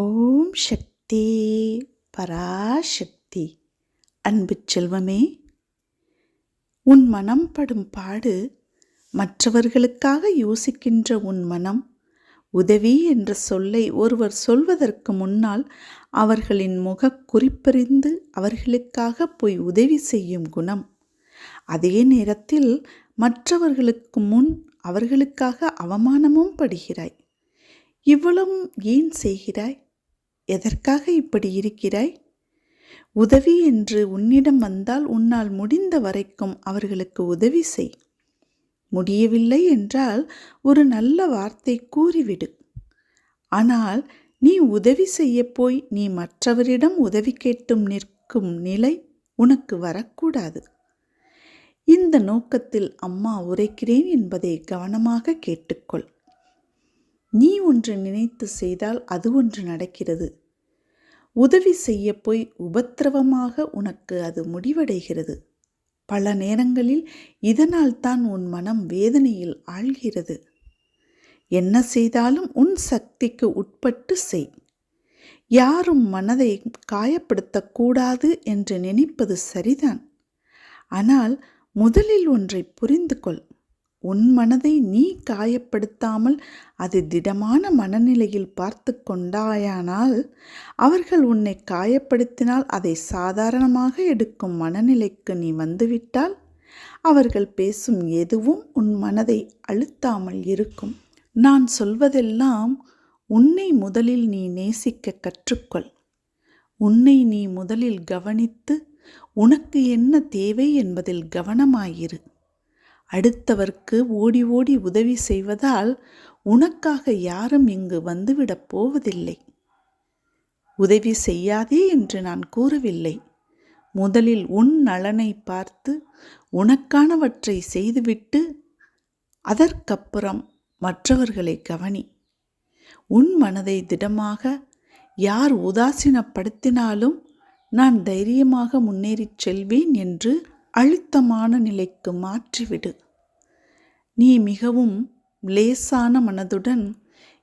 ஓம் சக்தி பராசக்தி. அன்பு செல்வமே உன் மனம் படும் பாடு மற்றவர்களுக்காக யோசிக்கின்ற உன் மனம் உதவி என்ற சொல்லை ஒருவர் சொல்வதற்கு முன்னால் அவர்களின் முக குறிப்பறிந்து அவர்களுக்காக போய் உதவி செய்யும் குணம். அதே நேரத்தில் மற்றவர்களுக்கு முன் அவர்களுக்காக அவமானமும் படுகிறாய். இவ்வளவும் ஏன் செய்கிறாய்? எதற்காக இப்படி இருக்கிறாய்? உதவி என்று உன்னிடம் வந்தால் உன்னால் முடிந்த வரைக்கும் அவர்களுக்கு உதவி செய். முடியவில்லை என்றால் ஒரு நல்ல வார்த்தை கூறிவிடு. ஆனால் நீ உதவி செய்ய போய் நீ மற்றவரிடம் உதவி கேட்டும் நிற்கும் நிலை உனக்கு வரக்கூடாது. இந்த நோக்கத்தில் அம்மா உரைக்கிறேன் என்பதை கவனமாக கேட்டுக்கொள். நீ ஒன்று நினைத்து செய்தால் அது ஒன்று நடக்கிறது. உதவி செய்ய போய் உபத்திரவமாக உனக்கு அது முடிவடைகிறது. பல நேரங்களில் இதனால் தான் உன் மனம் வேதனையில் ஆழ்கிறது. என்ன செய்தாலும் உன் சக்திக்கு உட்பட்டு செய். யாரும் மனதை காயப்படுத்தக்கூடாது என்று நினைப்பது சரிதான். ஆனால் முதலில் ஒன்றை புரிந்து கொள் உன் மனதை நீ காயப்படுத்தாமல் அது திடமான மனநிலையில் பார்த்து கொண்டாயானால் அவர்கள் உன்னை காயப்படுத்தினால் அதை சாதாரணமாக எடுக்கும் மனநிலைக்கு நீ வந்துவிட்டால் அவர்கள் பேசும் எதுவும் உன் மனதை அழுத்தாமல் இருக்கும். நான் சொல்வதெல்லாம் உன்னை முதலில் நீ நேசிக்க கற்றுக்கொள். உன்னை நீ முதலில் கவனித்து உனக்கு என்ன தேவை என்பதில் கவனமாயிரு. அடுத்தவர்க்கு ஓடி ஓடி உதவி செய்வதால் உனக்காக யாரும் இங்கு வந்துவிடப் போவதில்லை. உதவி செய்யாதே என்று நான் கூறவில்லை. முதலில் உன் நலனை பார்த்து உனக்கானவற்றை செய்துவிட்டு அதற்கப்புறம் மற்றவர்களை கவனி. உன் மனதை திடமாக யார் உதாசீனப்படுத்தினாலும் நான் தைரியமாக முன்னேறிச் செல்வேன் என்று அழுத்தமான நிலைக்கு மாற்றிவிடு. நீ மிகவும் லேசான மனதுடன்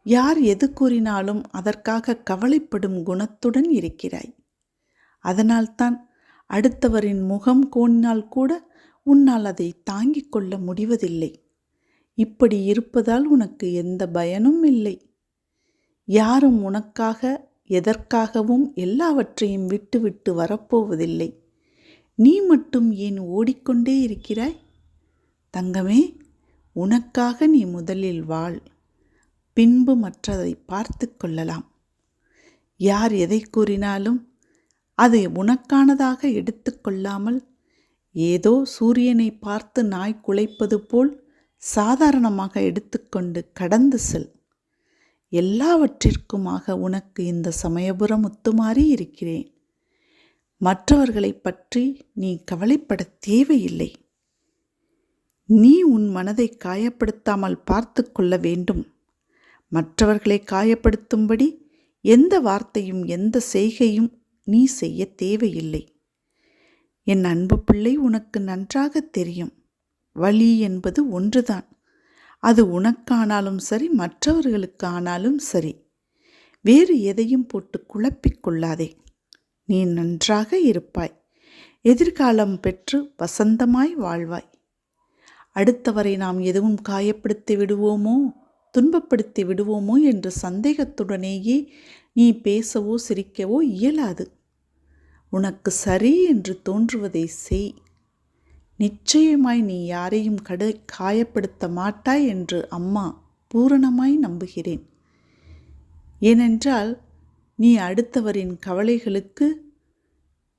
யார் எது கூறினாலும் அதற்காக கவலைப்படும் குணத்துடன் இருக்கிறாய். அதனால்தான் அடுத்தவரின் முகம் கோணினால் கூட உன்னால் அதை தாங்கிக் கொள்ள முடிவதில்லை. இப்படி இருப்பதால் உனக்கு எந்த பயனும் இல்லை. யாரும் உனக்காக எதற்காகவும் எல்லாவற்றையும் விட்டுவிட்டு வரப்போவதில்லை. நீ மட்டும் ஏன் ஓடிக்கொண்டே இருக்கிறாய்? தங்கமே உனக்காக நீ முதலில் வாழ். பின்பு மற்றதை பார்த்து கொள்ளலாம். யார் எதை கூறினாலும் அதை உனக்கானதாக எடுத்துக்கொள்ளாமல் ஏதோ சூரியனை பார்த்து நாய் குலைப்பது போல் சாதாரணமாக எடுத்துக்கொண்டு கடந்து செல். எல்லாவற்றிற்குமாக உனக்கு இந்த சமயபுரம் ஒத்துமாறி இருக்கிறேன். மற்றவர்களை பற்றி நீ கவலைப்பட தேவையில்லை. நீ உன் மனதை காயப்படுத்தாமல் பார்த்து கொள்ள வேண்டும். மற்றவர்களை காயப்படுத்தும்படி எந்த வார்த்தையும் எந்த செய்கையும் நீ செய்ய தேவையில்லை. என் அன்பு பிள்ளை உனக்கு நன்றாக தெரியும். வழி என்பது ஒன்றுதான். அது உனக்கானாலும் சரி மற்றவர்களுக்கானாலும் சரி. வேறு எதையும் போட்டு குழப்பிக்கொள்ளாதே நீ நன்றாக இருப்பாய். எதிர்காலம் பெற்று வசந்தமாய் வாழ்வாய். அடுத்தவரை நாம் எதுவும் காயப்படுத்தி விடுவோமோ துன்பப்படுத்தி விடுவோமோ என்ற சந்தேகத்துடனேயே நீ பேசவோ சிரிக்கவோ இயலாது. உனக்கு சரி என்று தோன்றுவதை செய். நிச்சயமாய் நீ யாரையும் கட காயப்படுத்த மாட்டாய் என்று அம்மா பூரணமாய் நம்புகிறேன். ஏனென்றால் நீ அடுத்தவரின் கவலைகளுக்கு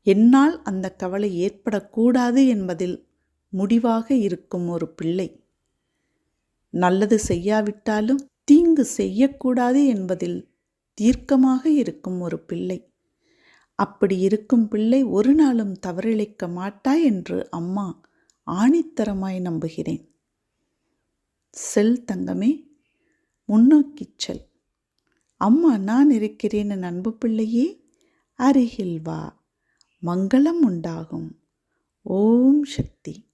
என்னால் அந்த கவலை ஏற்படக்கூடாது என்பதில் முடிவாக இருக்கும் ஒரு பிள்ளை. நல்லது செய்யாவிட்டாலும் தீங்கு செய்யக்கூடாது என்பதில் தீர்க்கமாக இருக்கும் ஒரு பிள்ளை. அப்படி இருக்கும் பிள்ளை ஒரு நாளும் தவறிழைக்க மாட்டாய் என்று அம்மா ஆணித்தரமாய் நம்புகிறேன். செல் தங்கமே முன்னோக்கிச் செல். அம்மா நான் இருக்கிறேன் என் அன்பு பிள்ளையே அருகில் வா மங்களம் உண்டாகும். ஓம் சக்தி.